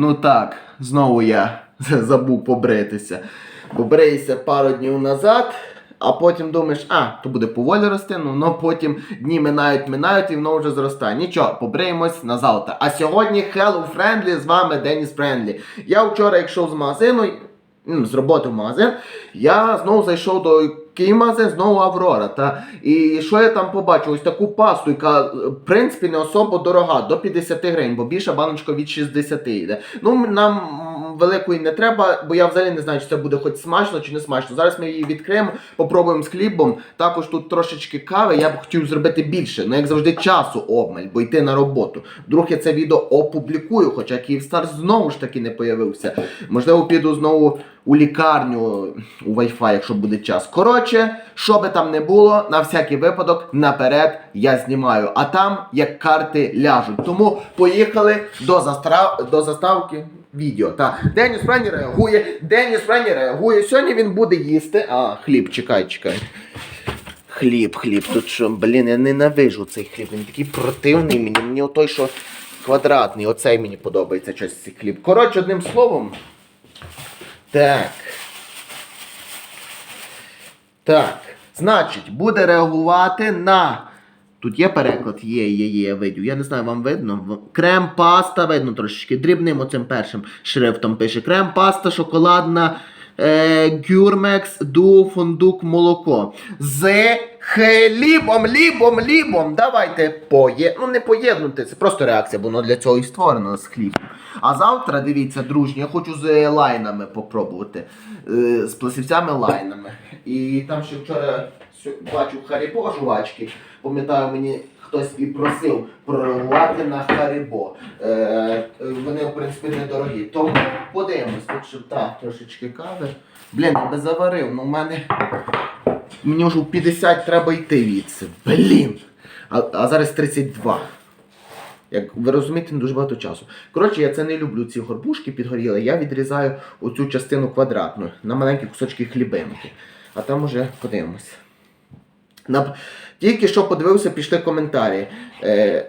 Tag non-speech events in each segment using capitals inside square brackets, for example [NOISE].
Ну так, знову я [LAUGHS] забув побритися. Бо пару днів назад, а потім думаєш, а, то буде поволі рости, ну но потім дні минають, минають і воно вже зростає. Нічого, побриємось на завтра. А сьогодні Hello Friendly, з вами Деніс Френдлі. Я вчора, як йшов з магазину, з роботи в магазин, я знову зайшов до який знову Аврора. Та, і що я там побачив? Ось таку пасту, яка в принципі не особо дорога, до 50 гривень, бо більша баночка від 60 йде. Ну, нам великої не треба, бо я взагалі не знаю, чи це буде хоч смачно чи не смачно. Зараз ми її відкриємо, попробуємо з хлібом. Також тут трошечки кави. Я б хотів зробити більше. Ну, як завжди, часу обмаль, бо йти на роботу. Вдруг я це відео опублікую, хоча Київстар знову ж таки не появився. Можливо, піду знову у лікарню у Wi-Fi, якщо буде час. Коротше, що би там не було, на всякий випадок наперед я знімаю. А там як карти ляжуть. Тому поїхали до, застра... до заставки відео. Та Деніс Френі реагує. Деніс Френі реагує. Сьогодні він буде їсти. А, хліб, чекай, чекай. Хліб, хліб. Тут що, блін, я ненавижу цей хліб. Він такий противний мені. Мені той, що квадратний. Оцей мені подобається щось цей хліб. Коротше, одним словом. Так. Так. Значить, буде реагувати на. Тут є переклад, є, є, є, я видю. Я не знаю, вам видно. Крем, паста, видно трошечки. Дрібним оцим першим шрифтом пише. Крем, паста, шоколадна, гюрмекс, ду, фундук, молоко. З хлібом, лібом, лібом. Давайте поє... Ну, не поєднуйте, це просто реакція, бо воно для цього і створено з хлібом. А завтра, дивіться, дружні, я хочу з лайнами попробувати. Е, з пласівцями лайнами. І там ще вчора бачу Харібо жувачки. Пам'ятаю, мені хтось і просив прореагувати на Харібо. Е, е, вони, в принципі, недорогі. Тому подивимось, тут так, трошечки кави. Блін, я би заварив, ну в мене. Мені вже в 50 треба йти відси. Блін! А, а зараз 32. Як ви розумієте, не дуже багато часу. Коротше, я це не люблю, ці горбушки підгоріли. Я відрізаю оцю частину квадратну на маленькі кусочки хлібинки. А там уже подивимось. Тільки що подивився, пішли коментарі. Е,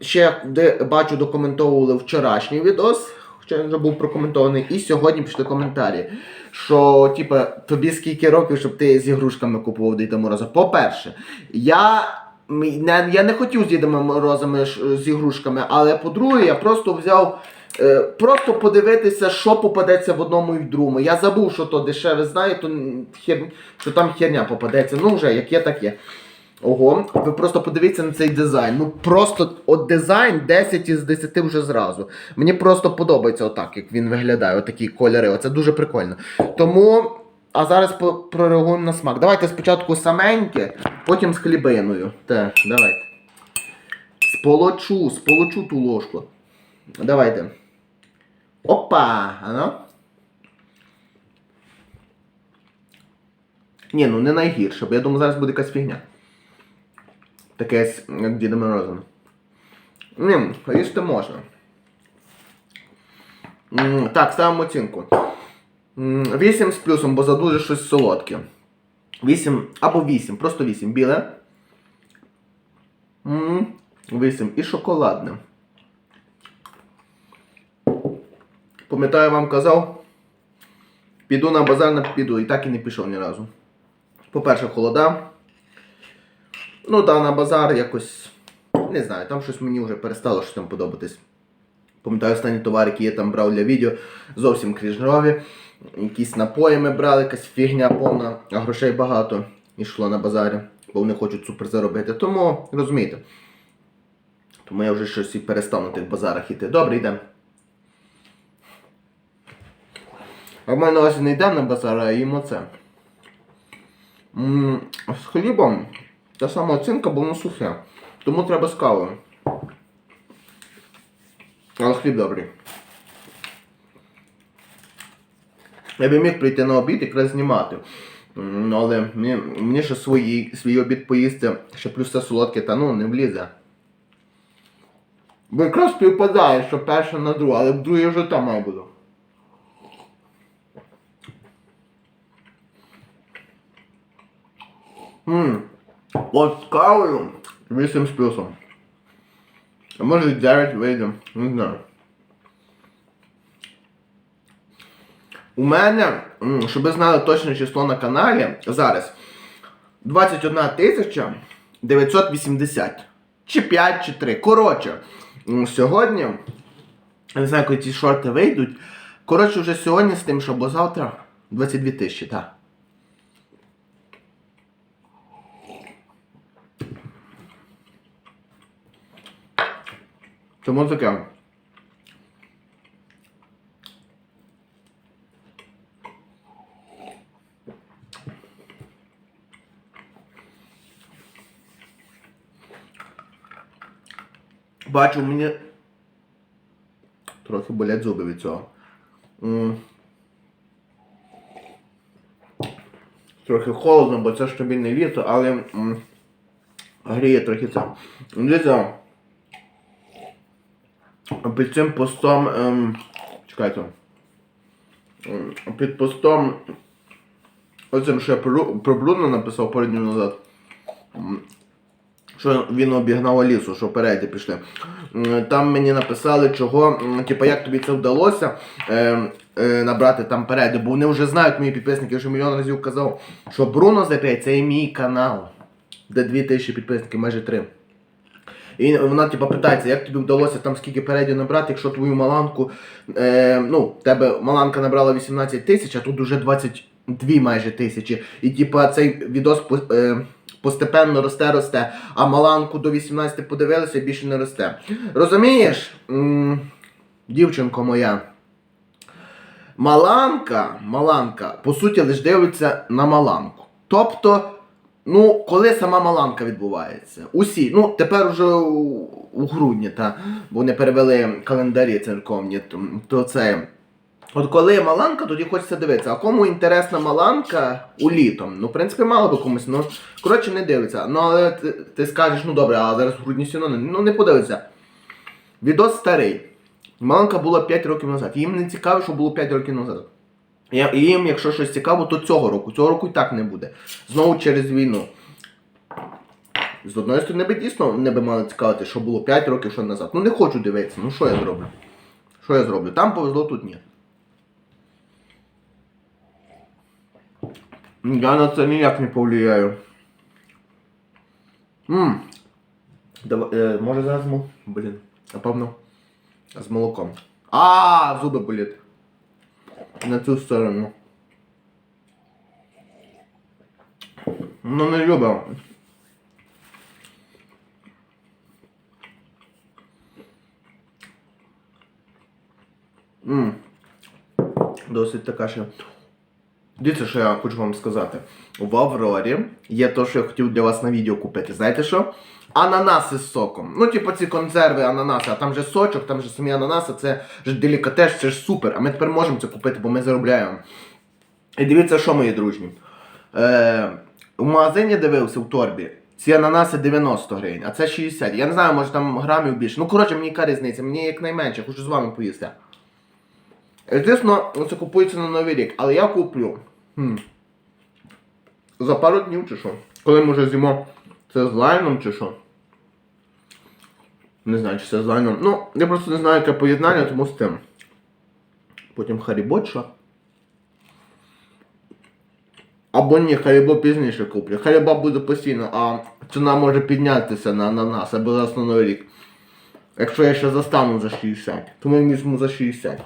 ще де бачу, документовували вчорашній відос, хоча він вже був прокоментований, і сьогодні пішли коментарі. Що, типа, тобі скільки років, щоб ти з ігрушками купував Діда Мороза? По-перше, я. Я не хотів з Дідами Морозами з ігрушками, але по-друге, я просто взяв е, просто подивитися, що попадеться в одному і в другому. Я забув, що то дешеве знаю, хер, що там херня попадеться. Ну вже як є, так є. Ого, ви просто подивіться на цей дизайн. Ну просто от дизайн 10 із 10 вже зразу. Мені просто подобається отак, як він виглядає, отакі кольори. Оце дуже прикольно. Тому. А зараз прореагуємо на смак. Давайте спочатку саменьке, потім з хлібиною. Так, давайте. Сполочу, сполочу ту ложку. Давайте. Опа! Ано. Ні, ну не найгірше, бо я думаю, зараз буде якась фігня. Таке, як Діда Морозом. Ні, їсти можна. Так, ставимо оцінку. 8 з плюсом, бо задуже щось солодке. 8 або 8, просто 8. Біле. 8. І шоколадне. Пам'ятаю, вам казав, піду на базар, не піду, і так і не пішов ні разу. По-перше, холода. Ну да, на базар якось. Не знаю, там щось мені вже перестало щось там подобатись. Пам'ятаю, останні товари, які я там брав для відео, зовсім кріжнові. Якісь напої ми брали, якась фігня повна, а грошей багато йшло на базарі, бо вони хочуть супер заробити. Тому, розумієте. Тому я вже щось і перестав на тих базарах іти. Добре, йдемо. А в мене ось не йдемо на базар, а їмо це. М, З хлібом та сама оцінка, бо воно сухе. Тому треба з кавою. Але хліб добрий. Я би міг прийти на обід якраз знімати. Але мені, мені ще свої, свій обід поїсти, ще плюс це солодке, та ну не влізе. Бо якраз співпадає, що перше на друге, але в друге вже там має бути. Ммм. От кавою 8 з плюсом. А може 9 вийде, не знаю. У мене, щоб ви знали точне число на каналі, зараз 21 тисяча 980. Чи 5, чи 3. Коротше, сьогодні, не знаю, коли ці шорти вийдуть. Коротше, вже сьогодні з тим, що бо завтра 22 тисячі, так. Тому таке. Бачу, мені трохи болять зуби від цього. Трохи холодно, бо це стабільне літо, але гріє трохи це. Дивіться, під цим постом. Ем, чекайте. Ем, Під постом. Оцим, що я про, Бруно написав пару днів назад. Що він обігнав Алісу, що впереді пішли. Там мені написали, чого, типу, як тобі це вдалося е, е, набрати там переди, бо вони вже знають мої підписники, я вже мільйон разів казав, що Бруно за 5 це і мій канал, де 2000 підписників, майже 3. І вона типу, питається, як тобі вдалося там скільки передів набрати, якщо твою маланку, е, ну, тебе маланка набрала 18 тисяч, а тут уже 22 майже тисячі. І типу, цей відос е, постепенно росте, росте, а маланку до 18 подивилися більше не росте. Розумієш, М, дівчинко моя, маланка, маланка, по суті, лише дивиться на маланку. Тобто, ну, коли сама маланка відбувається. Усі, ну, тепер уже у, грудні, та, бо вони перевели календарі церковні, то, то це. От коли маланка, тоді хочеться дивитися. А кому інтересна маланка у літом? Ну, в принципі, мало би комусь, ну, коротше, не дивиться. Ну, але ти, ти скажеш, ну добре, а зараз в грудні сіно, ну не подивиться. Відос старий. Маланка була 5 років назад. Їм не цікаво, що було 5 років назад. Я- І їм, якщо щось цікаво, то цього року. Цього року і так не буде. Знову через війну. З одної сторони, би дійсно не би мали цікавити, що було 5 років, що назад. Ну не хочу дивитися, ну що я зроблю? Що я зроблю? Там повезло, тут ні. Я на це ніяк не повлияю. Ммм. Давай, е, може зараз му. Блін. Напевно. З молоком. А, зуби болять. На цю сторону. Ну не любив. Досить така ще. Дивіться, що я хочу вам сказати. В Аврорі є те, що я хотів для вас на відео купити. Знаєте що? Ананаси з соком. Ну, типу, ці консерви ананаси, а там же сочок, там же самі ананаси, це ж делікатес, це ж супер. А ми тепер можемо це купити, бо ми заробляємо. І дивіться, що мої дружні. Е, в магазині дивився в торбі. Ці ананаси 90 гривень, а це 60. Я не знаю, може там грамів більше. Ну, коротше, мені яка різниця, мені якнайменше, хочу з вами поїсти. І, Звісно, це купується на Новий рік, але я куплю. Хм. За пару днів чи що? Коли ми вже з'їмо це з лайном чи що? Не знаю, чи це з. Ну, я просто не знаю, яке поєднання, тому з тим. Потім Харібоча. Або ні, харібо пізніше куплю. Харіба буде постійно, а ціна може піднятися на ананас або за основний рік. Якщо я ще застану за 60. то ми візьму за 60.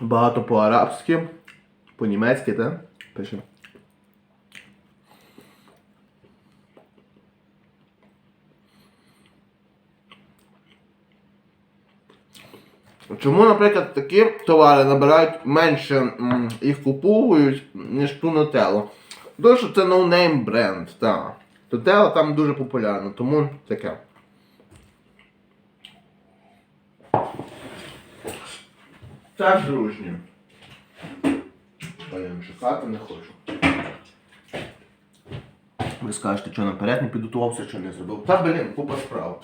Багато по-арабськи, по-німецьки, так? Пише. Чому, наприклад, такі товари набирають менше, їх купують, ніж ту нутеллу? Тому що це ноунейм бренд, так. Нутелла там дуже популярна, тому таке. Так, дружні. Блін, шукати не хочу. Ви скажете, що наперед не підготувався, що не зробив. Та блін, купа справ.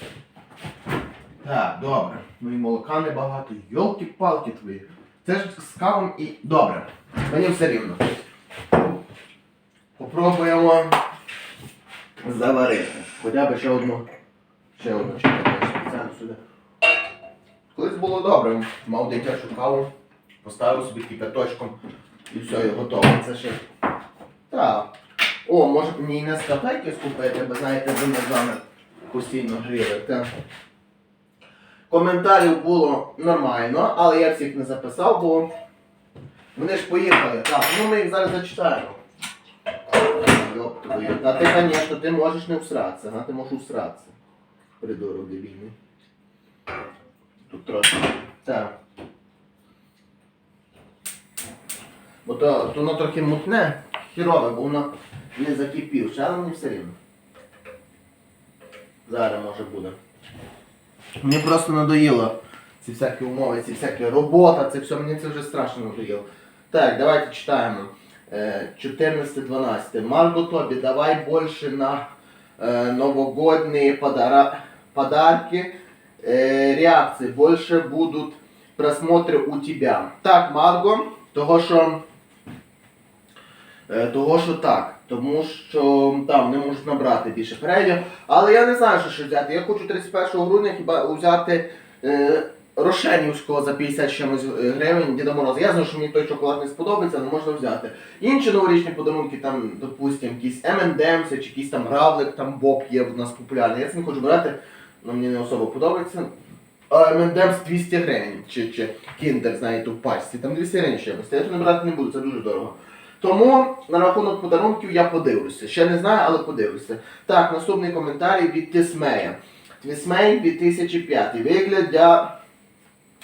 Так, добре. Ну і молока небагато. Йолки-палки твої. Це ж з кавом і. Добре. Мені все рівно. Попробуємо заварити. Хоча б ще одну. Ще одну чекати було добре, мав дитячу каву, поставив собі кипяточком і все, і готово. Це ще. Так. О, може мені не скапельки скупити, бо знаєте, ви з вами постійно гріли. Коментарів було нормально, але я всіх не записав, бо вони ж поїхали. Так, ну ми їх зараз зачитаємо. Йоп. А ти, звісно, ти можеш не всратися, ти можеш усратися. Придурок дебільний. Тут трохи. Так. Бо то, то воно трохи мутне, хірове, бо воно не закипівше, але мені все рівно. Зараз може буде. Мені просто надоїло ці всякі умови, ці всякі робота, це все мені це вже страшно надоїло. Так, давайте читаємо. Е, 14-12. Марго Тобі, давай більше на е, новогодні подара... подарки. Е, реакції. Більше будуть просмотри у тебя. Так, Марго, того що. Е, Того, що так, тому що там не можуть набрати більше переглядів. Але я не знаю, що ще взяти. Я хочу 31 грудня хіба взяти е, Рошенівського за 50 чимось е, гривень Діда Мороза. Я знаю, що мені той шоколад не сподобається, але можна взяти. Інші новорічні подарунки, там, допустимо, якісь M&M's, чи якийсь там равлик, там Боб є в нас популярний. Я це не хочу брати, але мені не особо подобається. M&M's 200 гривень, чи, чи Kinder, знаєте, в пачці, там 200 гривень ще Я то не брати не буду, це дуже дорого. Тому на рахунок подарунків я подивлюся. Ще не знаю, але подивлюся. Так, наступний коментарій від Тисмея. Тисмей 2005. Виглядя...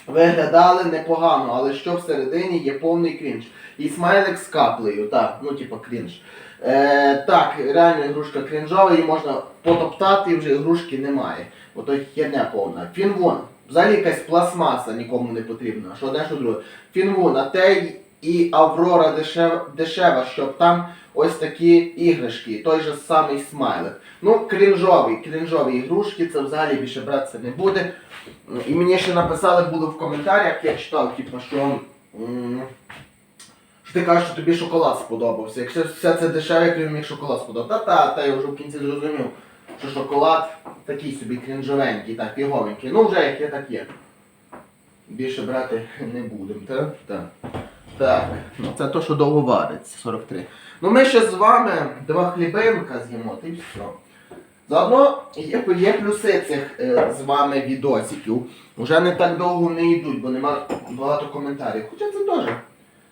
Виглядали непогано, але що всередині є повний крінж. І смайлик з каплею, так, ну типа крінж. Е, так, реально ігрушка крінжова, її можна потоптати і вже ігрушки немає. Ото херня повна. Фінвон. Взагалі якась пластмаса нікому не потрібна. Що одне, що друге. Фінвон, а те і Аврора дешева, дешева, щоб там ось такі іграшки, той же самий смайлик. Ну, крінжові, крінжові ігрушки, це взагалі більше братися не буде. І мені ще написали було в коментарях, я читав, типу, що, що ти кажеш, що тобі шоколад сподобався. Якщо все це дешеве, крім міг шоколад сподобався. Та-та, та я вже в кінці зрозумів, що шоколад такий собі крінжовенький, так, фіговенький. Ну вже як є, так є. Більше брати не будемо, так? Так. Так, ну це то, що довго вариться, 43. Ну ми ще з вами два хлібинка з'їмо, й все. Заодно є, є плюси цих е, з вами відосиків. Уже не так довго не йдуть, бо нема багато коментарів. Хоча це теж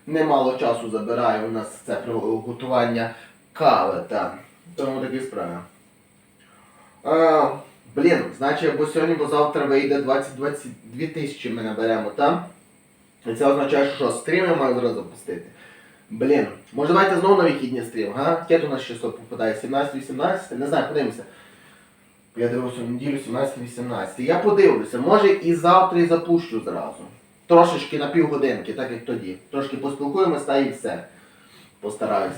немало часу забирає у нас це приготування кави. Та. Тому такі справи. Е, блін, значить, або сьогодні, бо завтра вийде 20-22 тисячі ми наберемо, так? І це означає, що стрім я маю зараз запустити. Блін, може давайте знову на вихідні стрім, га? Яке у нас число попадає? 17-18? Не знаю, подивимося. Я дивився в неділю 17-18. Я подивлюся, може і завтра і запущу зразу. Трошечки на півгодинки, так як тоді. Трошки поспілкуємося та і все. Постараюся.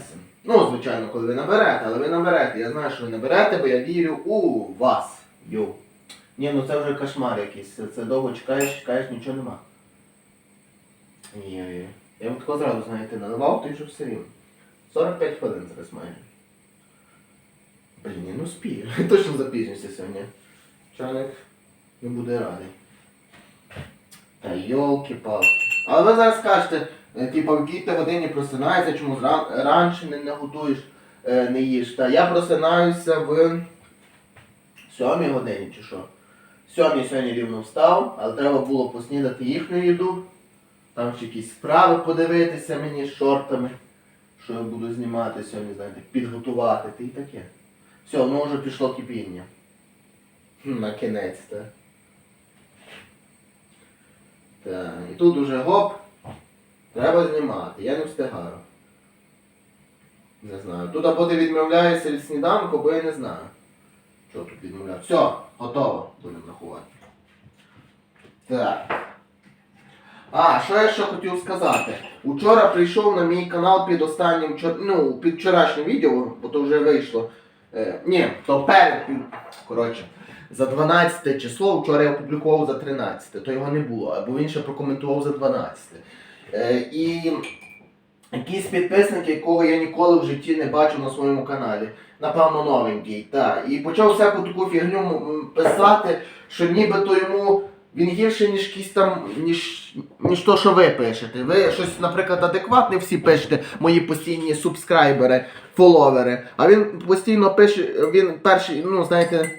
Ну, звичайно, коли ви наберете, але ви наберете. Я знаю, що ви наберете, бо я вірю у вас. Йоу. Ні, ну це вже кошмар якийсь. Це, довго чекаєш, чекаєш, нічого нема. Ні, я вам тако зразу, знаєте, наливав, то вже все рівно. 45 хвилин зараз має. Блін, ну спію. [LAUGHS] Точно запізнюся сьогодні. Чоловік не буде радий. Та йолки-палки. Але ви зараз скажете, типу, в якій ти годині просинаєшся, чому раніше не, не готуєш, е, не їш. Та я просинаюся в 7 годині чи що. 7 сьогодні рівно встав, але треба було поснідати їхню їду. Там ще якісь справи подивитися мені з шортами, що я буду знімати сьогодні, знаєте, підготувати та і таке. Все, воно вже пішло кипіння. На кінець, так. Так, і тут уже гоп. Треба знімати, я не встигаю. Не знаю. Тут або ти відмовляєшся від сніданку, або я не знаю. Що тут відмовляю? Все, готово. Будемо рахувати. Так. А, що я ще хотів сказати? Учора прийшов на мій канал під останнім ну, під вчорашнім відео, бо то вже вийшло. Е, ні, то перед коротше. За 12 число вчора я опублікував за 13, то його не було, або він ще прокоментував за 12. Е, і Якийсь підписник, якого я ніколи в житті не бачив на своєму каналі. Напевно, новенький. Так. І почав всяку таку фігню писати, що нібито йому він гірший, ніж якийсь там, ніж, ніж то, що ви пишете. Ви щось, наприклад, адекватне всі пишете, мої постійні субскрайбери, фоловери. А він постійно пише, він перший, ну, знаєте,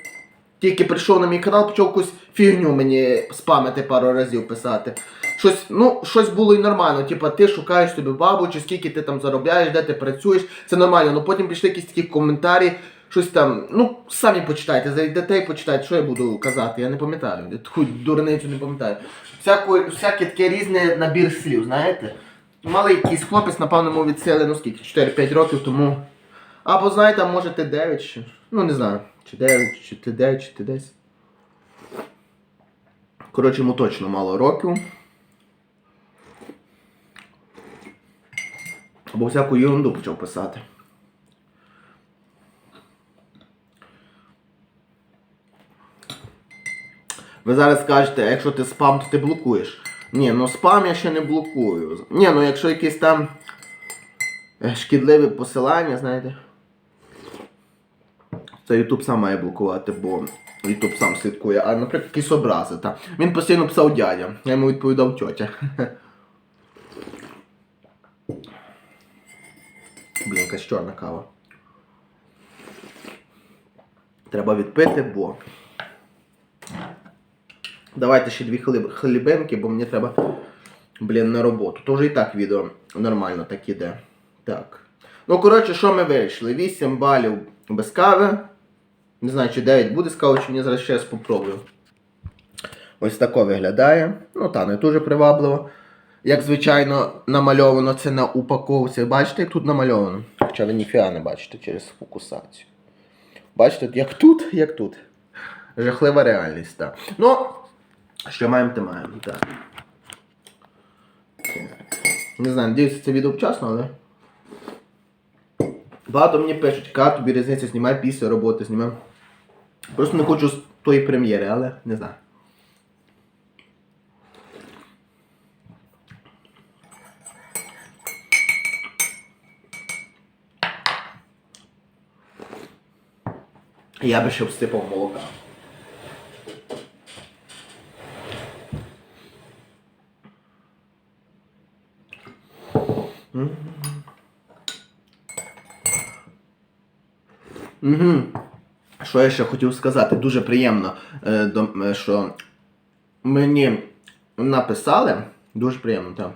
тільки прийшов на мій канал, почав якусь фігню мені спамити пару разів писати. Щось, ну, щось було і нормально. Типа, ти шукаєш собі бабу, чи скільки ти там заробляєш, де ти працюєш, це нормально. Ну потім пішли якісь такі коментарі, щось там. Ну, самі почитайте, зайдете і почитайте, що я буду казати, я не пам'ятаю. Я таку дурницю не пам'ятаю. Всяку, всяке таке різне набір слів, знаєте? Мали якийсь хлопець, напевно, йому від сили, ну скільки, 4-5 років тому. Або знаєте, може ти 9 чи. Ну не знаю. Чи 9, чи ти 9, чи ти 10. Коротше, йому точно мало років. Або всяку ерунду почав писати. Ви зараз скажете, якщо ти спам, то ти блокуєш. Ні, ну спам я ще не блокую. Ні, ну якщо якісь там е, шкідливі посилання, знаєте. Це YouTube сам має блокувати, бо YouTube сам слідкує. А, наприклад, якісь образи. Та. Він постійно писав дядя. Я йому відповідав тьотя. [LAUGHS] Блін, якась чорна кава. Треба відпити, бо. Давайте ще дві хліб... хлібинки, бо мені треба, блін, на роботу. То вже і так відео нормально так іде. Так. Ну, коротше, що ми вирішили? 8 балів без кави. Не знаю, чи 9 буде з кави, чи ні, зараз ще раз попробую. Ось тако виглядає. Ну, та, не дуже привабливо. Як звичайно, намальовано це на упаковці. Бачите, як тут намальовано? Хоча ви ніфіга не бачите через фокусацію. Бачите, як тут, як тут. Жахлива реальність, так. Ну, що маємо, те маємо. Так. Не знаю, надіюся, це відео вчасно, але. Багато мені пишуть, яка тобі різниця, знімай після роботи, знімай. Просто не хочу з тої прем'єри, але не знаю. Я би ще всипав молока. Угу. Що я ще хотів сказати? Дуже приємно, е, е, що мені написали. Дуже приємно, так.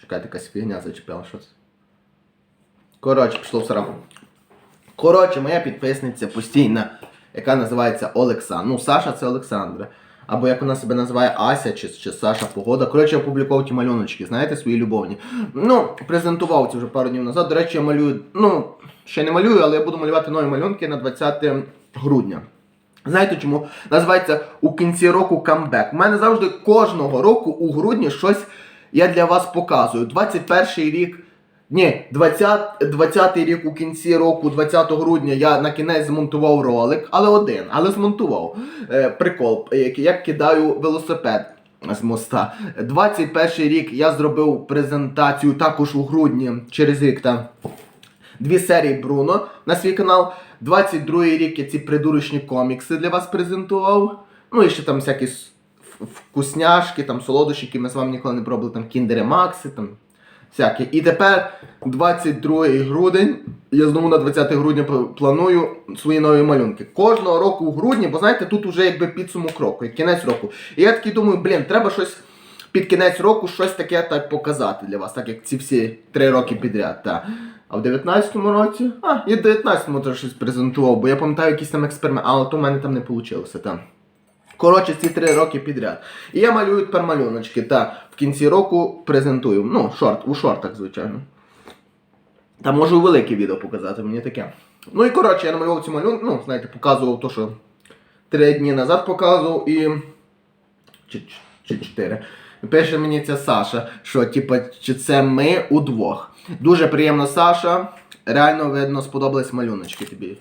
Чекайте, якась фігня зачепила, що це. Коротше, пішло в сраку. Коротше, моя підписниця постійна, яка називається Олекса. Ну, Саша це Олександра. Або як вона себе називає Ася чи, чи Саша Погода. Коротше, я опублікував ті малюночки, знаєте, свої любовні. Ну, презентував це вже пару днів назад. До речі, я малюю. Ну, ще не малюю, але я буду малювати нові малюнки на 20 грудня. Знаєте чому? Називається у кінці року камбек. У мене завжди кожного року у грудні щось я для вас показую. 21 рік. Ні, 20, 20 рік у кінці року, 20 грудня, я на кінець змонтував ролик, але один, але змонтував. Е, прикол, як я кидаю велосипед з моста. 21 рік я зробив презентацію також у грудні, через рік там. Дві серії Бруно на свій канал. 22 рік я ці придурочні комікси для вас презентував. Ну і ще там всякі вкусняшки, там солодощі, які ми з вами ніколи не пробували, там кіндери Макси, там всякі. І тепер 22 грудень, я знову на 20 грудня планую свої нові малюнки. Кожного року у грудні, бо знаєте, тут вже якби підсумок року, як кінець року. І я такий думаю, блін, треба щось під кінець року щось таке так показати для вас, так як ці всі три роки підряд. Та. А в 19-му році, а, і в 19-му теж щось презентував, бо я пам'ятаю якийсь там експеримент, але то в мене там не вийшло. Там. Коротше, ці три роки підряд. І я малюю тепер малюночки, та в кінці року презентую. Ну, шорт, у шортах, звичайно. Та можу велике відео показати, мені таке. Ну і коротше, я намалював ці малюнки, ну, знаєте, показував то, що три дні назад показував і. Чи, чи чотири. Пише мені ця Саша, що типа, чи це ми удвох. Дуже приємно, Саша. Реально видно, сподобались малюночки тобі.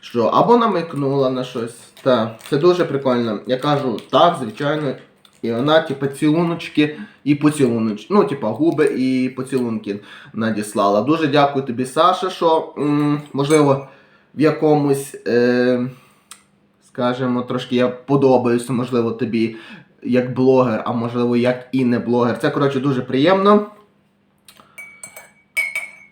Що або намикнула на щось. Та, це дуже прикольно. Я кажу, так, звичайно, І вона, типу, цілуночки і поцілуночки. Ну, типу, губи і поцілунки надіслала. Дуже дякую тобі, Саша, що, м, можливо, в якомусь, е, скажімо, трошки я подобаюся, можливо, тобі як блогер, а можливо, як і не блогер. Це, коротше, дуже приємно.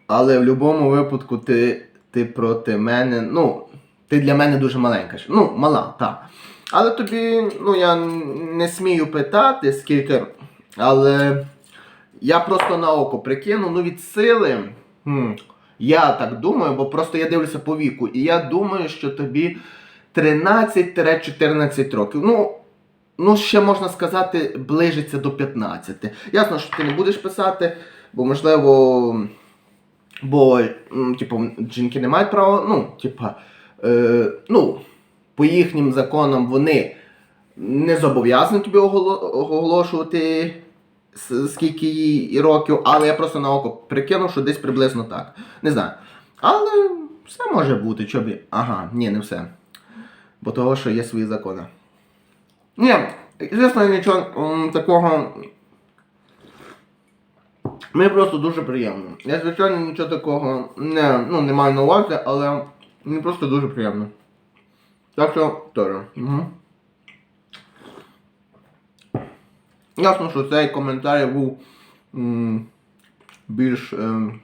Але в будь-якому випадку ти, ти проти мене, ну, ти для мене дуже маленька. Ну, мала, так. Але тобі, ну, я не смію питати, скільки. Але я просто на око прикину, ну від сили. Хм, я так думаю, бо просто я дивлюся по віку. І я думаю, що тобі 13-14 років. Ну, ну, ще можна сказати, ближиться до 15. Ясно, що ти не будеш писати, бо можливо. Бо, типу, жінки не мають права, ну, типа, е, ну, по їхнім законам вони не зобов'язані тобі оголошувати скільки їй років, але я просто на око прикинув, що десь приблизно так. Не знаю. Але все може бути, чобі. Ага, ні, не все. Бо того, що є свої закони. Ні, звісно, нічого такого Мені просто дуже приємно. Я, звичайно, нічого такого не, ну, не маю на увазі, але мені просто дуже приємно. Так що теж. Угу. Ясно, що цей коментар був м, більш ем,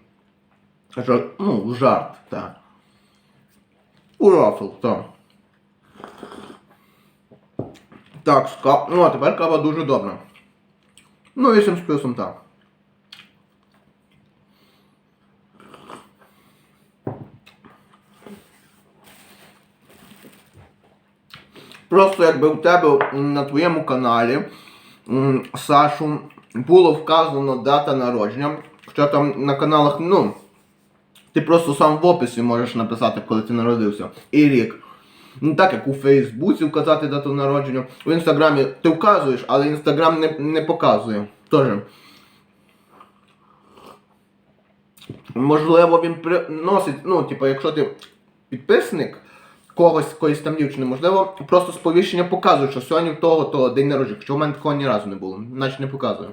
жар, ну, жарт, так. У рофл, так. Так, ска... ну а тепер кава дуже добра. Ну, 8 з плюсом так. Просто якби у тебе на твоєму каналі Сашу було вказано дата народження. Хоча там на каналах, ну, ти просто сам в описі можеш написати, коли ти народився. І рік. Не так, як у Фейсбуці вказати дату народження. В інстаграмі ти вказуєш, але інстаграм не, не показує. Тоже. Можливо, він приносить, ну, типу, якщо ти підписник когось, якоїсь там дівчини, можливо, просто сповіщення показує, що сьогодні в того, то день народження. Що в мене такого ні разу не було, наче не показує.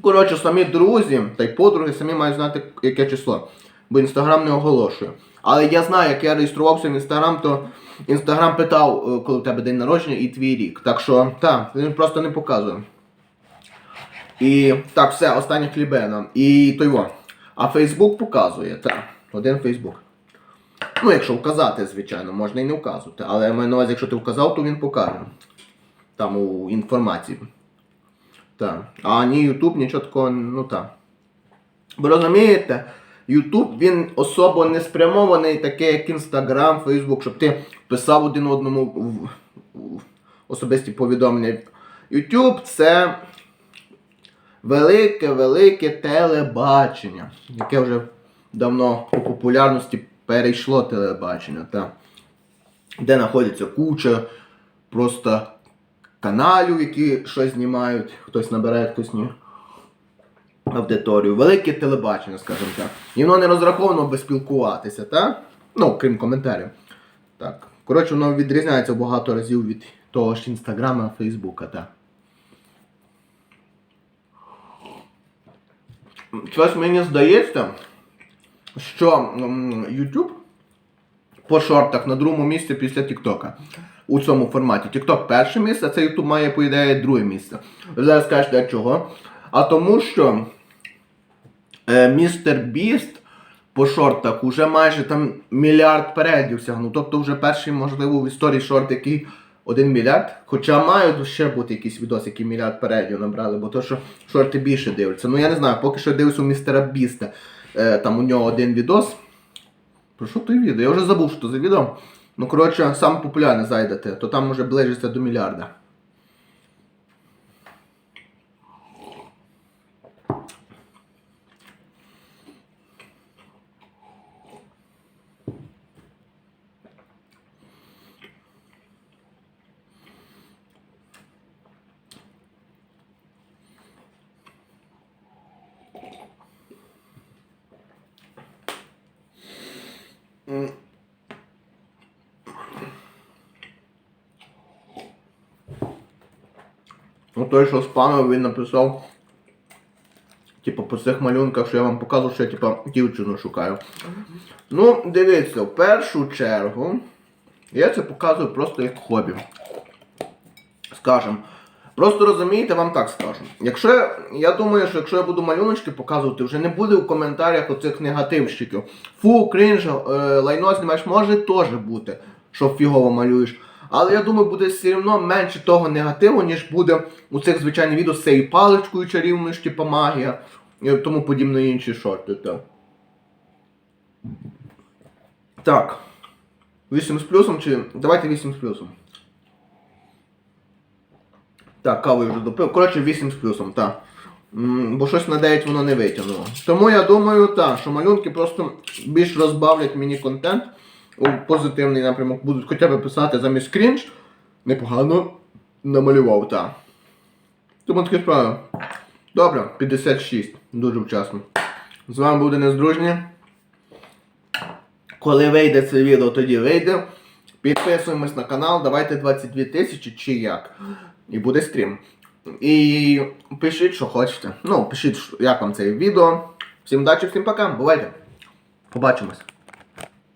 Коротше, самі друзі та й подруги самі мають знати, яке число. Бо інстаграм не оголошує. Але я знаю, як я реєструвався в інстаграм, то інстаграм питав, е, коли в тебе день народження і твій рік. Так що, так, він просто не показує. І так, все, остання хлібена. І той во. А Фейсбук показує, так. Один Фейсбук. Ну, якщо вказати, звичайно, можна і не вказувати. Але маю на увазі, якщо ти вказав, то він покаже. Там у інформації. Так. А ні YouTube, нічого такого, ну так. Бо розумієте, YouTube він особо не спрямований, таке як Instagram, Facebook, щоб ти писав один одному в, в особисті повідомлення. YouTube це велике-велике телебачення, яке вже давно по популярності перейшло телебачення, та, де знаходиться куча просто каналів, які щось знімають, хтось набирає, хтось ні. Аудиторію. Велике телебачення, скажімо так. І воно не розраховано аби спілкуватися, так? Ну, крім коментарів. Так. Коротше, воно відрізняється багато разів від того ж інстаграма, фейсбука, так. Щось мені здається, що YouTube по шортах на другому місці після TikTok. У цьому форматі. TikTok перше місце, а це YouTube має, по ідеї, друге місце. Ви зараз скажете, чого? А тому що е, містер Біст по шортах уже майже там мільярд переглядів сягнув. Тобто вже перший, можливо, в історії шорт, який 1 мільярд. Хоча мають ще бути якісь відоси, які мільярд переглядів набрали, бо то, що шорти більше дивляться. Ну я не знаю, поки що дивлюся у містера Біста. Е, там у нього один відос. Про що той відео? Я вже забув, що за відео. Ну, коротше, саме популярне зайдете, то там вже ближиться до мільярда. Ну, той, що з спамив, він написав, типу, по цих малюнках, що я вам показував, що я типу, дівчину шукаю. Ну, дивіться, в першу чергу я це показую просто як хобі. Скажем, Просто розумієте, вам так скажу. Якщо я, думаю, що якщо я буду малюночки показувати, вже не буде в коментарях оцих негативщиків. Фу, крінж, е, лайно знімаєш, може теж бути, що фігово малюєш. Але я думаю, буде все одно менше того негативу, ніж буде у цих звичайних відео з цією паличкою чарівною, ж, типу магія і тому подібне інші шорти. Так. 8 з плюсом чи. Давайте 8 з плюсом. Так, каву я вже допив. Коротше, 8 з плюсом, так. Бо щось на 9 воно не витягнуло. Тому я думаю, так, що малюнки просто більш розбавлять мені контент у позитивний напрямок. Будуть хоча б писати замість крінж. Непогано намалював, так. Тому таке справа. Добре, 56. Дуже вчасно. З вами буде Нездружні. Коли вийде це відео, тоді вийде. Підписуємось на канал, давайте 22 тисячі чи як. І буде стрім. І пишіть, що хочете. Ну, пишіть, як вам це відео. Всім удачі, всім пока. Бувайте. Побачимось.